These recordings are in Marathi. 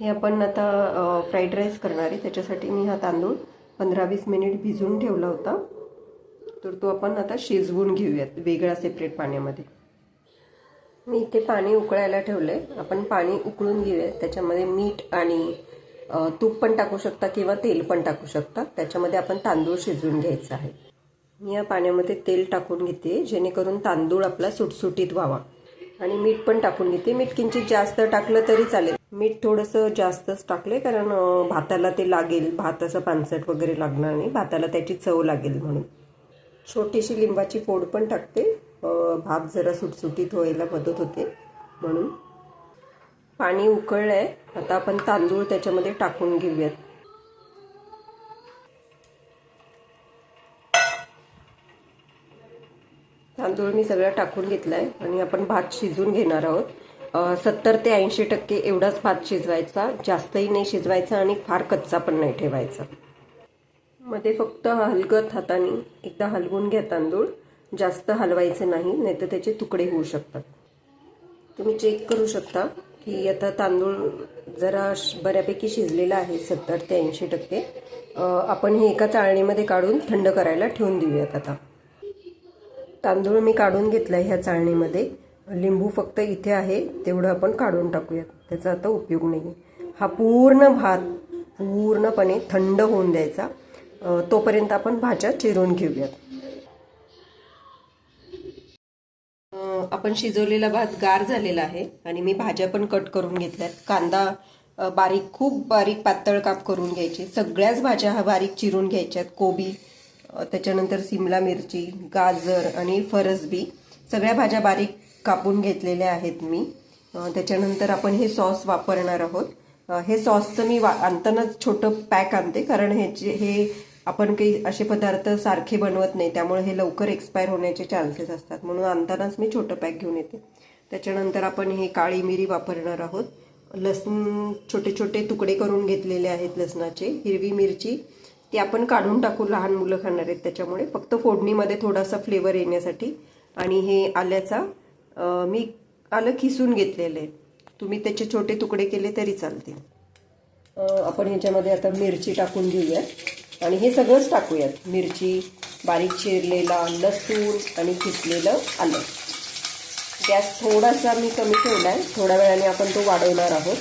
हे आपण आता फ्राईड राईस करणार आहे. त्याच्यासाठी मी हा तांदूळ पंधरा वीस मिनिट भिजवून ठेवला होता. तर तो आपण आता शिजवून घेऊयात वेगळा सेपरेट पाण्यामध्ये. मी इथे पाणी उकळायला ठेवलं आहे आपण पाणी उकळून घेऊया त्याच्यामध्ये मीठ आणि तूप पण टाकू शकता किंवा तेल पण टाकू शकता. त्याच्यामध्ये आपण तांदूळ शिजवून घ्यायचा आहे. मी या पाण्यामध्ये तेल टाकून घेते जेणेकरून तांदूळ आपला सुटसुटीत व्हावा. आणि मीठ पण टाकून घेते. मीठ किंचित जास्त टाकलं तरी चालेल. मीठ थोडंसं जास्तच टाकले कारण भाताला ते लागेल. भात असं पानसट वगैरे लागणार नाही. भाताला त्याची चव लागेल म्हणून. छोटीशी लिंबाची फोड पण टाकते. भात जरा सुटसुटीत व्हायला मदत होते म्हणून. पाणी उकळलं आहे आता आपण तांदूळ त्याच्यामध्ये टाकून घेऊयात. तांदूळ मी सगळं टाकून घेतला आहे आणि आपण भात शिजून घेणार आहोत. सत्तर ते ऐंशी टक्के एवढाच भात शिजवायचा. जास्तही नाही शिजवायचा आणि फार कच्चा पण नाही ठेवायचा. मध्ये फक्त हलगत हाताने एकदा हलवून घ्या तांदूळ. जास्त हलवायचे नाही नाहीतर त्याचे तुकडे होऊ शकतात. तुम्ही चेक करू शकता की आता तांदूळ जरा बऱ्यापैकी शिजलेला आहे सत्तर ते ऐंशी टक्के. आपण हे एका चाळणीमध्ये काढून थंड करायला ठेवून देऊयात आता. तांदूळ मी काढून घेतला ह्या चाळणीमध्ये. लिंबू फक्त इथे आहे तेवढं आपण काढून टाकूयात. त्याचा आता उपयोग नाही हा पूर्ण भात पूर्णपणे थंड होऊन द्यायचा. तोपर्यंत आपण भाज्या चिरून घेऊयात. आपण शिजवलेला भात गार झालेला आहे आणि मी भाज्या पण कट करून घेतल्यात. कांदा बारीक खूप बारीक पातळ काप करून घ्यायचे. सगळ्याच भाज्या हा बारीक चिरून घ्यायच्यात. कोबी त्याच्यानंतर सिमला मिरची गाजर आणि फरसबी. सगळ्या भाज्या बारीक कापून घेतलेले आहेत मी. त्याच्यानंतर आपण हे सॉस वापरणार आहोत. हे सॉसचं मी वा आणतानाच छोटं पॅक आणते कारण ह्याचे हे आपण काही असे पदार्थ सारखे बनवत नाही त्यामुळे हे लवकर एक्सपायर होण्याचे चान्सेस असतात. म्हणून आणतानाच मी छोटं पॅक घेऊन येते. त्याच्यानंतर आपण हे काळी मिरी वापरणार आहोत. लसूण छोटे छोटे तुकडे करून घेतलेले आहेत लसणाचे हिरवी मिरची. ती आपण काढून टाकू लहान मुलं खाणार आहेत त्याच्यामुळे. फक्त फोडणीमध्ये थोडासा फ्लेवर येण्यासाठी. आणि हे आल्याचा मी आलं खिसून घेतलेलं. आहे तुम्ही त्याचे छोटे तुकडे केले तरी चालतील. आपण ह्याच्यामध्ये आता मिरची टाकून घेऊयात. आणि हे सगळंच टाकूयात. मिरची बारीक चिरलेला लसूण आणि किसलेलं आलं. गॅस थोडासा मी कमी ठेवलाय. थोड्या वेळाने आपण तो वाढवणार आहोत.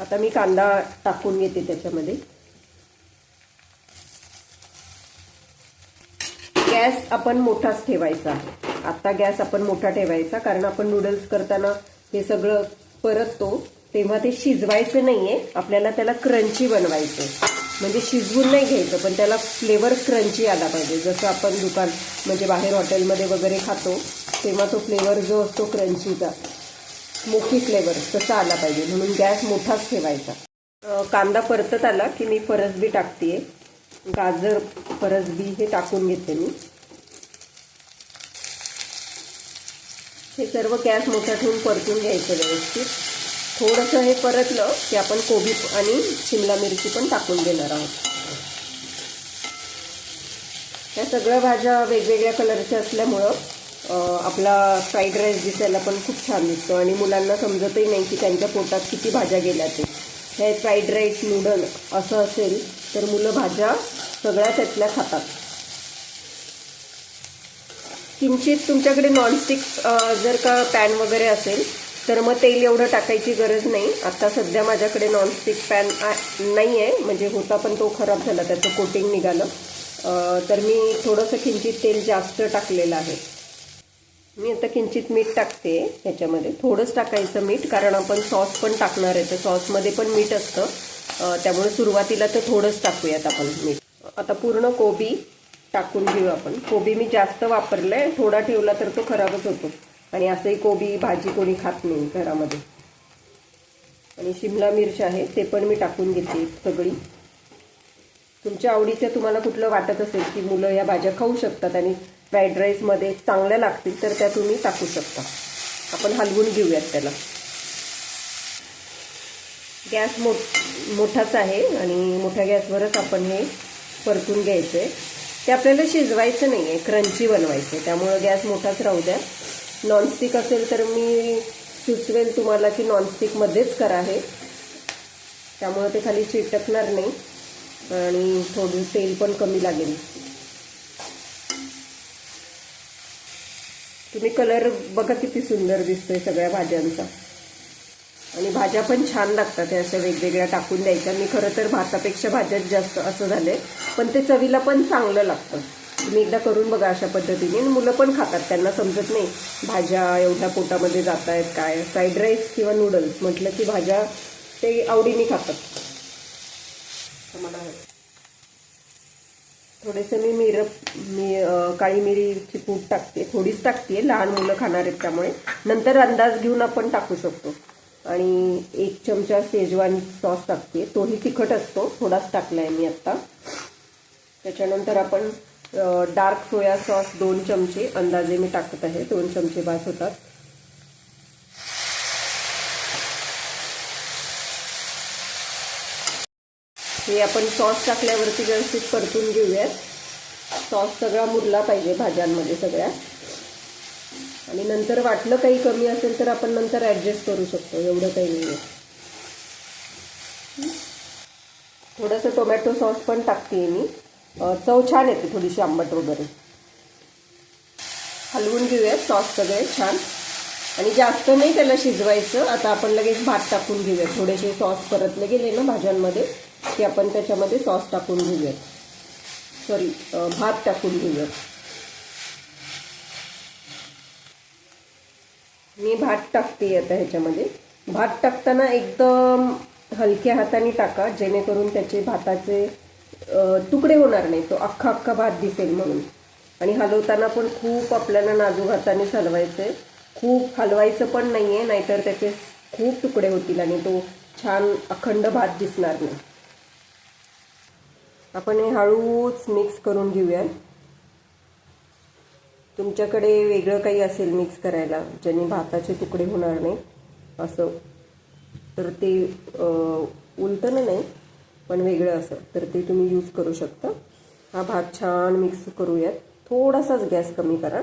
आता मी कांदा टाकून घेते त्याच्यामध्ये. गॅस आपण मोठाच ठेवायचा. आता गॅस आपण मोठा ठेवायचा कारण आपण नूडल्स करताना हे सगळं परततो तेव्हा ते शिजवायचं नाहीये. आपल्याला त्याला क्रंची बनवायचं म्हणजे शिजवून नाही घ्यायचं पण त्याला फ्लेवर क्रंची आला पाहिजे. जसं आपण दुकान म्हणजे बाहेर हॉटेलमध्ये वगैरे खातो तेव्हा तो फ्लेवर जो असतो क्रंचीचा मोठी फ्लेवर तसा आला पाहिजे. म्हणून गॅस मोठाच ठेवायचा. कांदा परतत आला की मी फरसबी टाकतेय. गाजर परसबी हे टाकून घेते मी. हे सर्व गॅस मोठा ठेवून परतून घ्यायचं व्यवस्थित. थोडंसं हे परतलं की आपण कोबी आणि शिमला मिरची पण टाकून देणार आहोत. या सगळ्या भाज्या वेगवेगळ्या कलरच्या असल्यामुळं आपला फ्राईड राईस दिसायला पण खूप छान दिसतो आणि मुलांना समजतही नाही की त्यांच्या पोटात किती भाज्या गेल्या ते. हे फ्राईड राईस नूडल असं असेल तर मुलं भाज्या सगळ्या त्यातल्या खातात. किंचित तुमच्याकडे नॉनस्टिक जर का पॅन वगैरे असेल तर मग तेल एवढं टाकायची गरज नाही. आता सध्या माझ्याकडे नॉनस्टिक पॅन नाही आहे म्हणजे होता पण तो खराब झाला त्याचं कोटिंग निघालं. तर मी थोडंसं किंचित तेल जास्त टाकलेलं आहे. मी आता किंचित मीठ टाकते ह्याच्यामध्ये थोडंच टाकायचं मीठ कारण आपण सॉस पण टाकणार आहे. तर सॉसमध्ये पण मीठ असतं. त्यामुळे सुरुवातीला तर थोडंच टाकूयात आपण मीठ. आता पूर्ण कोबी टाकून घेऊ आपण. कोबी मी जास्त वापरलाय. थोडा ठेवला तर तो खराबच होतो. आणि असंही कोबी भाजी कोणी खात नाही घरामध्ये. आणि शिमला मिरच आहे ते पण मी टाकून घेते सगळी. तुमच्या आवडीच्या तुम्हाला कुठलं वाटत असेल की मुलं या भाज्या खाऊ शकतात आणि फ्राईड राईसमध्ये चांगल्या लागतील तर त्या तुम्ही टाकू शकता. आपण हलवून घेऊयात त्याला. गॅस मो मोठाच आहे आणि मोठ्या गॅसवरच आपण हे परतून घ्यायचं आहे ते आपल्याला शिजवायचं नाही आहे क्रंची बनवायचं आहे. त्यामुळं गॅस मोठाच राहू द्या. नॉनस्टिक असेल तर मी सुचवेल तुम्हाला की नॉनस्टिकमध्येच करा हे. त्यामुळं ते खाली चिटकणार नाही आणि थोडं तेल पण कमी लागेल. तुम्ही कलर बघा किती सुंदर दिसतोय सगळ्या भाज्यांचा. आणि भाज्या पण छान लागतात त्या अशा वेगवेगळ्या टाकून द्यायच्या. मी खरं तर भातापेक्षा भाज्याच जास्त असं झालंय पण ते चवीला पण चांगलं लागतं. तुम्ही एकदा करून बघा अशा पद्धतीने. आणि मुलं पण खातात त्यांना समजत नाही भाज्या एवढ्या पोटामध्ये जात आहेत काय. फ्राईड राईस किंवा नूडल्स म्हटलं की भाज्या ते आवडीने खातात. मला थोडेसे मी मिर मी काळी मिरीची पूड टाकते. थोडीच टाकते. लहान मुलं खाणार आहेत त्यामुळे. नंतर अंदाज घेऊन आपण टाकू शकतो. आणि एक चमचा शेजवान सॉस टाकते. तोही तिखट असतो. थोडाच टाकलाय मी आत्ता त्याच्यानंतर आपण डार्क सोया सॉस दोन चमचे. अंदाजे मी टाकत आहे. दोन चमचे बास होतात. हे आपण सॉस टाकल्यावरती व्यवस्थित परतून घेऊयात. सॉस सगळा मुरला पाहिजे भाज्यांमध्ये सगळ्या. आणि नंतर वाटलं काही कमी असेल तर आपण नंतर ॲडजस्ट करू शकतो एवढं काही नाही आहे थोडंसं टोमॅटो सॉस पण टाकते मी. चव छान येते थोडीशी आंबट वगैरे. हलवून घेऊयात सॉस सगळे छान. आणि जास्त नाही त्याला शिजवायचं. आता आपण लगेच भात टाकून घेऊयात. थोडेसे सॉस परतले गेले ना भाज्यांमध्ये. की आपण त्याच्यामध्ये सॉस टाकून घेऊयात. सॉरी भात टाकून घेऊयात. मी भात टाकते आता ह्याच्यामध्ये. भात टाकताना एकदम हलक्या हाताने टाका जेणेकरून त्याचे भाताचे तुकडे होणार नाही. तो अख्खा अख्खा भात दिसेल म्हणून. आणि हलवताना पण खूप आपल्याला नाजूक हातानेच हलवायचं आहे खूप हलवायचं पण नाही आहे नाहीतर त्याचे खूप तुकडे होतील आणि तो छान अखंड भात दिसणार नाही. आपण हे हळूच मिक्स करून घेऊया तुमच्याकडे वेगळं काही असेल मिक्स करायला ज्याने भाताचे तुकडे होणार नाही असं. तर ते उलटणं नाही पण वेगळं असं. तर ते तुम्ही यूज करू शकता. हा भात छान मिक्स करूयात. थोडासाच गॅस कमी करा.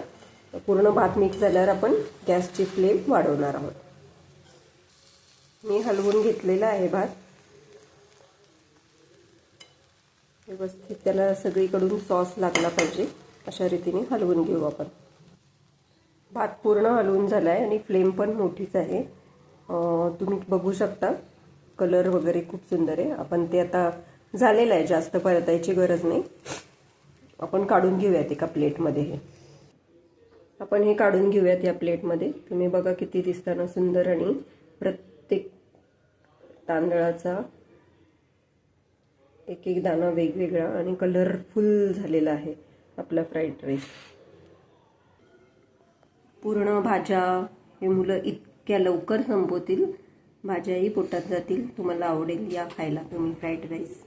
पूर्ण भात मिक्स झाल्यावर आपण गॅसची फ्लेम वाढवणार आहोत. मी हलवून घेतलेला आहे भात. व्यवस्थित त्याला सगळीकडून सॉस लागला पाहिजे अशा रीतीने हलवून घेऊ आपण. भात पूर्ण हलवून झाला आहे आणि फ्लेम पण मोठीच आहे. तुम्ही बघू शकता कलर वगैरे खूप सुंदर आहे. आपण ते आता झालेलं आहे जास्त परतायची गरज नाही. आपण काढून घेऊयात एका प्लेटमध्ये हे. आपण हे काढून घेऊयात या प्लेटमध्ये. तुम्ही बघा किती दिसताना सुंदर आणि प्रत्येक तांदळाचा एक एक दाणा वेगवेगळा आणि कलरफुल झालेला आहे आपला फ्राईड राईस पूर्ण भाज्या हे मुलं इतक्या लवकर संपवतील. भाज्याही पोटात जातील. तुम्हाला आवडेल या खायला. तुम्ही फ्राईड राईस